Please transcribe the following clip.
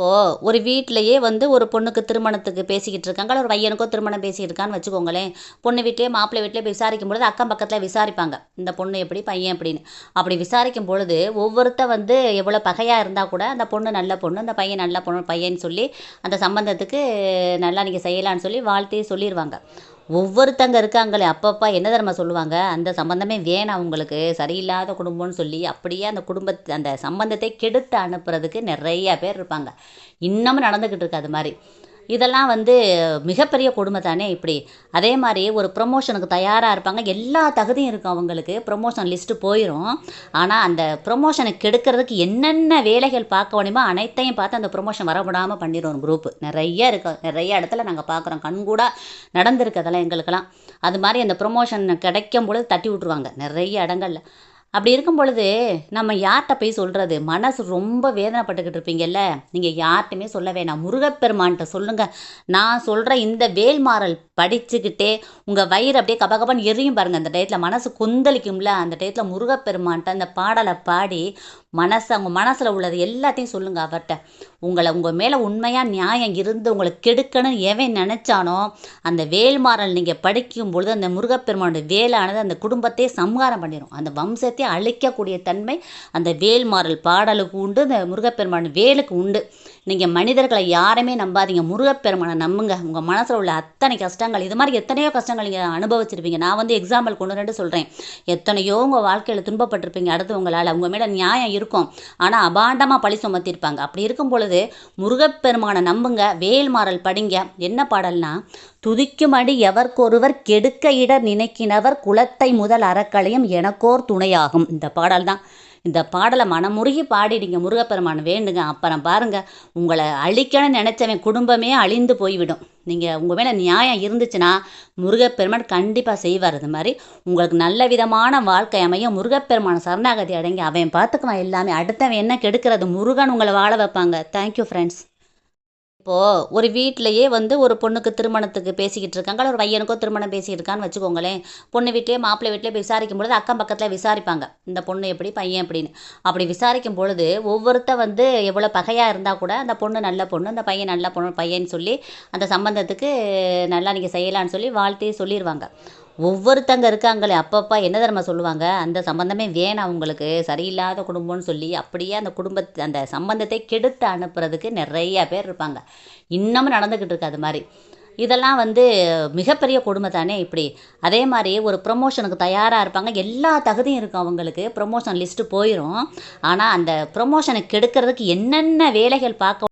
இப்போது ஒரு வீட்டிலையே வந்து ஒரு பொண்ணுக்கு திருமணத்துக்கு பேசிக்கிட்டு இருக்காங்க. இல்லை ஒரு பையனுக்கோ திருமணம் பேசிக்கிட்டு இருக்கான்னு வச்சுக்கோங்களேன். பொண்ணு வீட்லேயே மாப்பிள்ளை வீட்லேயே விசாரிக்கும் பொழுது அக்கம் பக்கத்தில் விசாரிப்பாங்க. இந்த பொண்ணு எப்படி பையன் எப்படின்னு. அப்படி விசாரிக்கும் பொழுது ஒவ்வொருத்த வந்து எவ்வளோ பகையாக இருந்தால் கூட அந்த பொண்ணு நல்ல பொண்ணு அந்த பையன் நல்ல பொண்ணு பையன்னு சொல்லி அந்த சம்பந்தத்துக்கு நல்லா நீங்கள் செய்யலான்னு சொல்லி வாழ்த்தையே சொல்லிடுவாங்க ஒவ்வொருத்தங்க இருக்காங்களே அப்பப்பா என்ன தர்ம சொல்லுவாங்க? அந்த சம்பந்தமே வேணாம் உங்களுக்கு சரியில்லாத குடும்பம்னு சொல்லி அப்படியே அந்த குடும்பத்தை அந்த சம்பந்தத்தை கெடுத்து அனுப்புறதுக்கு நிறைய பேர் இருப்பாங்க. இன்னமும் நடந்துக்கிட்டு இருக்கு அது மாதிரி. இதெல்லாம் வந்து மிகப்பெரிய கொடுமை தானே இப்படி. அதே மாதிரி ஒரு ப்ரொமோஷனுக்கு தயாராக இருப்பாங்க. எல்லா தகுதியும் இருக்கும் அவங்களுக்கு. ப்ரொமோஷன் லிஸ்ட்டு போயிடும் ஆனால் அந்த ப்ரொமோஷனை கெடுக்கிறதுக்கு என்னென்ன வேலைகள் பார்க்க முடியுமோ அனைத்தையும் பார்த்து அந்த ப்ரொமோஷன் வரவிடாமல் பண்ணிடுவோம் ஒரு குரூப் நிறைய இருக்கும் நிறைய இடத்துல நாங்கள் பார்க்குறோம். கண்கூடாக நடந்திருக்கு அதெல்லாம் எங்களுக்கெல்லாம். அது மாதிரி அந்த ப்ரொமோஷன் கிடைக்கும் பொழுது தட்டி விட்ருவாங்க நிறைய இடங்கள்ல. அப்படி இருக்கும் பொழுது நம்ம யார்கிட்ட போய் சொல்கிறது மனசு ரொம்ப வேதனைப்பட்டுக்கிட்டு இருப்பீங்கல்ல? நீங்கள் யார்கிட்டையுமே சொல்ல வேணாம். முருகப்பெருமான்கிட்ட சொல்லுங்கள் நான் சொல்கிற இந்த வேல்மாறல் படிச்சுக்கிட்டே உங்கள் வயிறு அப்படியே கபகபன்னு எரியும் பாருங்கள் அந்த டயத்தில் மனசு கொந்தளிக்கும்ல? அந்த டயத்தில் முருகப்பெருமான்கிட்ட அந்த பாடலை பாடி மனசு அவங்க மனசில் உள்ளது எல்லாத்தையும் சொல்லுங்கள் அவர்கிட்ட. உங்களை உங்கள் மேலே உண்மையாக நியாயம் இருந்து உங்களை கெடுக்கணும்னு எவன் நினச்சானோ அந்த வேல்மாறல் நீங்கள் படிக்கும் பொழுது அந்த முருகப்பெருமானோட வேலானது அந்த குடும்பத்தையே சம்ஹாரம் பண்ணிடும் அந்த வம்சத்தை அழிக்கக்கூடிய தன்மை அந்த வேல்மாறல் பாடலுக்கு உண்டு அந்த முருகப்பெருமான் வேலுக்கு உண்டு. நீங்கள் மனிதர்களை யாருமே நம்பாதீங்க. முருகப்பெருமானை நம்புங்க. உங்கள் மனசில் உள்ள அத்தனை கஷ்டங்கள் இது மாதிரி எத்தனையோ கஷ்டங்கள் நீங்கள் அனுபவிச்சிருப்பீங்க. நான் வந்து எக்ஸாம்பிள் கொண்டு ரெண்டு சொல்கிறேன் எத்தனையோ உங்கள் வாழ்க்கையில் துன்பப்பட்டிருப்பீங்க. அடுத்து உங்களால் உங்கள் மேலே நியாயம் இருக்கும். ஆனால் அபாண்டமாக பழி சுமத்திருப்பாங்க. அப்படி இருக்கும் பொழுது முருகப்பெருமானை நம்புங்க. வேல்மாறல் படிங்க. என்ன பாடல்னா துதிக்குமடி எவர்க்கொருவர் கெடுக்க இடர் நினைக்கினவர் குலத்தை முதல் அறக்களையும் எனக்கோர் துணையாகும். இந்த பாடல் தான் இந்த பாடலை மனமுருகி பாடிடுங்க. முருகப்பெருமான் வேண்டுங்க. அப்புறம் பாருங்கள் உங்களை அழிக்கணும்னு நினச்சவன் குடும்பமே அழிந்து போய்விடும். நீங்கள் உங்கள் மேலே நியாயம் இருந்துச்சுன்னா முருகப்பெருமான் கண்டிப்பாக செய்வார். இது மாதிரி உங்களுக்கு நல்ல விதமான வாழ்க்கை அமையும். முருகப்பெருமான சரணாகதி அடங்கி. அவன் பார்த்துக்குவான் எல்லாமே. அடுத்தவன் என்ன கெடுக்கிறது? முருகன் உங்களை வாழ வைப்பாங்க. தேங்க்யூ ஃப்ரெண்ட்ஸ் இப்போது ஒரு வீட்டிலையே வந்து ஒரு பொண்ணுக்கு திருமணத்துக்கு பேசிக்கிட்டு இருக்காங்க. இல்லை ஒரு பையனுக்கோ திருமணம் பேசிக்கிட்டு இருக்கான்னு வச்சுக்கோங்களேன். பொண்ணு வீட்லேயே மாப்பிள்ளை வீட்லேயே விசாரிக்கும் பொழுது அக்கம் பக்கத்தில் விசாரிப்பாங்க. இந்த பொண்ணு எப்படி பையன் எப்படின்னு. அப்படி விசாரிக்கும் பொழுது ஒவ்வொருத்த வந்து எவ்வளோ பகையாக இருந்தால் கூட அந்த பொண்ணு நல்ல பொண்ணு அந்த பையன் நல்ல பொண்ணு பையன்னு சொல்லி அந்த சம்பந்தத்துக்கு நல்லா நீங்கள் செய்யலான்னு சொல்லி வாழ்த்தி சொல்லிடுவாங்க ஒவ்வொருத்தங்க இருக்காங்களே அப்பப்பா என்ன தர்ம சொல்லுவாங்க? அந்த சம்பந்தமே வேணாம் உங்களுக்கு சரியில்லாத குடும்பம்னு சொல்லி அப்படியே அந்த குடும்பத்தை அந்த சம்பந்தத்தை கெடுத்து அனுப்புறதுக்கு நிறைய பேர் இருப்பாங்க. இன்னமும் நடந்துக்கிட்டு இருக்கு அது மாதிரி. இதெல்லாம் வந்து மிகப்பெரிய கொடுமை தானே இப்படி. அதே மாதிரி ஒரு ப்ரொமோஷனுக்கு தயாராக இருப்பாங்க. எல்லா தகுதியும் இருக்கும் அவங்களுக்கு. ப்ரொமோஷன் லிஸ்ட்டு போயிடும் ஆனால் அந்த ப்ரொமோஷனை கெடுக்கிறதுக்கு என்னென்ன வேலைகள் பார்க்க